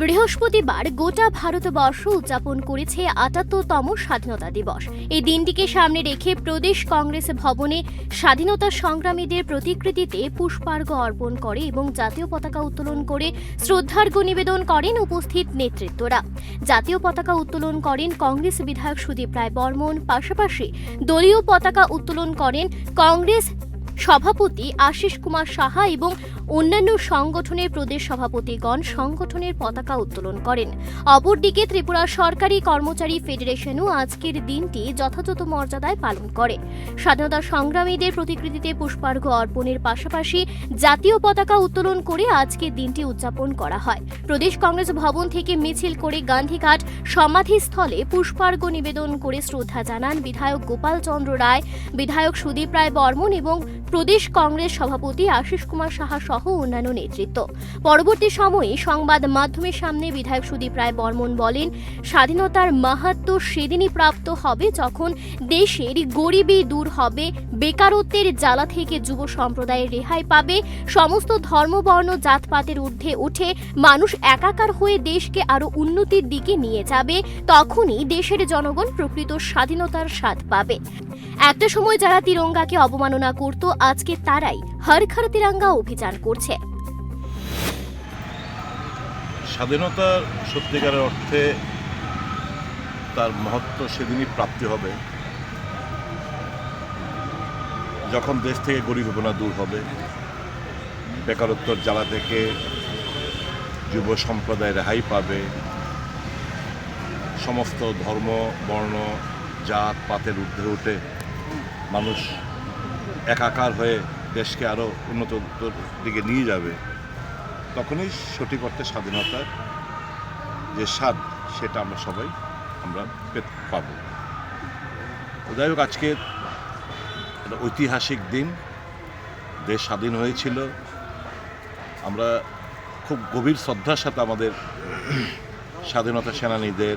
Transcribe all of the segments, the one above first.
বৃহস্পতিবার গোটা ভারতবর্ষ উদযাপন করেছে আটাত্তরতম স্বাধীনতা দিবস। এই দিনটিকে সামনে রেখে প্রদেশ কংগ্রেস ভবনে স্বাধীনতা সংগ্রামীদের প্রতিকৃতিতে পুষ্পার্ঘ অর্পণ করে এবং জাতীয় পতাকা উত্তোলন করে শ্রদ্ধার্ঘ্য নিবেদন করেন উপস্থিত নেতৃত্বরা। জাতীয় পতাকা উত্তোলন করেন কংগ্রেস বিধায়ক সুদীপ রায় বর্মন। পাশাপাশি দলীয় পতাকা উত্তোলন করেন কংগ্রেস সভাপতি আশিস কুমার সাহা এবং অন্যান্য সংগঠনের প্রদেশ সভাপতিগণ সংগঠনের পতাকা উত্তোলন করেন। অপরদিকে ত্রিপুরা সরকারি কর্মচারী ফেডারেশনও আজকের দিনটি যথাযথ মর্যাদায় পালন করে। স্বাধীনতা সংগ্রামীদের প্রতিকৃতিতে পুষ্পার্ঘ্য অর্পণের পাশাপাশি জাতীয় পতাকা উত্তোলন করে আজকের দিনটি উদযাপন করা হয়। প্রদেশ কংগ্রেস ভবন থেকে মিছিল করে গান্ধীঘাট সমাধিস্থলে পুষ্পার্ঘ্য নিবেদন করে শ্রদ্ধা জানান বিধায়ক গোপাল চন্দ্র রায়, বিধায়ক সুদীপ রায় বর্মন এবং প্রদেশ কংগ্রেস সভাপতি আশিস কুমার সাহা সহ অন্যান্য নেতৃত্ব। পরবর্তী সময়ে সংবাদ মাধ্যমের সামনে বিধায়ক সুদীপ রায় বর্মন বলেন, স্বাধীনতার মাহাত্ম সেদিনই প্রাপ্ত হবে যখন দেশের গরিবী দূর হবে, বেকারত্বের জ্বালা থেকে যুব সম্প্রদায়ের রেহাই পাবে, সমস্ত ধর্মবর্ণ জাতপাতের ঊর্ধ্বে উঠে মানুষ একাকার হয়ে দেশকে আরও উন্নতির দিকে নিয়ে যাবে, তখনই দেশের জনগণ প্রকৃত স্বাধীনতার স্বাদ পাবে। একটা সময় যারা তিরঙ্গাকে অবমাননা করত আজকে তারাই হর ঘর তিরঙ্গা অভিযান করছে। স্বাধীনতার সত্যিকারের অর্থে তার মহত্ব সেদিনই প্রাপ্তি হবে। যখন দেশ থেকে গরিবনা দূর হবে, বেকারত্বর জ্বালা থেকে যুব সম্প্রদায় রেহাই পাবে, সমস্ত ধর্ম, বর্ণ, জাত, পাতের ঊর্ধ্বে উঠে মানুষ একাকার হয়ে দেশকে আরও উন্নত দিকে নিয়ে যাবে, তখনই সঠিক অর্থে স্বাধীনতার যে স্বাদ, সেটা আমরা সবাই আমরা পাব। যাই হোক, আজকে একটা ঐতিহাসিক দিন, দেশ স্বাধীন হয়েছিল। আমরা খুব গভীর শ্রদ্ধার সাথে আমাদের স্বাধীনতা সেনানীদের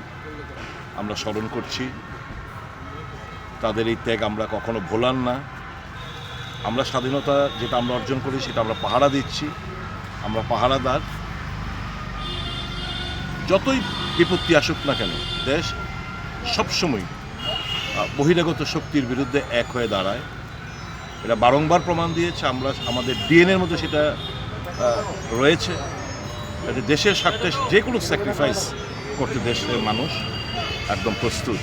আমরা স্মরণ করছি। তাদের এই ত্যাগ আমরা কখনো ভোলান না। আমরা স্বাধীনতা যেটা আমরা অর্জন করি, সেটা আমরা পাহারা দিচ্ছি। আমরা পাহারাদার। যতই বিপত্তি আসুক না কেন, দেশ সবসময় বহিরাগত শক্তির বিরুদ্ধে এক হয়ে দাঁড়ায়। এটা বারংবার প্রমাণ দিয়েছে, আমরা আমাদের ডিএনএর মধ্যে সেটা রয়েছে। দেশের স্বার্থে যে কোনো স্যাক্রিফাইস করতে দেশের মানুষ একদম প্রস্তুত।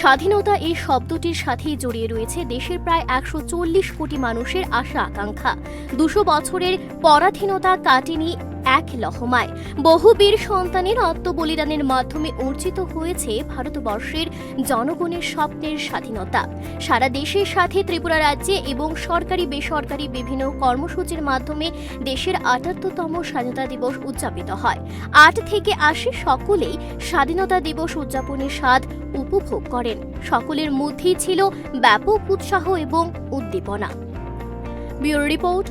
স্বাধীনতা এই শব্দটির সাথেই জড়িয়ে রয়েছে দেশের প্রায় একশো চল্লিশ কোটি মানুষের আশা আকাঙ্ক্ষা দুশো বছরের পরাধীনতা কাটেনি এক লহমায়। বহু বীর সন্তানের আত্মবলিদানের মাধ্যমে অর্জিত হয়েছে ভারতবর্ষের জনগণের স্বপ্নের স্বাধীনতা। সারা দেশের সাথে ত্রিপুরা রাজ্যে এবং সরকারি বেসরকারি বিভিন্ন কর্মসূচির মাধ্যমে দেশের আটাত্তরতম স্বাধীনতা দিবস উদযাপিত হয়। আট থেকে আশি সকলেই স্বাধীনতা দিবস উদযাপনের স্বাদ উপভোগ করেন। সকলের মধ্যেই ছিল ব্যাপক উৎসাহ এবং উদ্দীপনা। Bureau report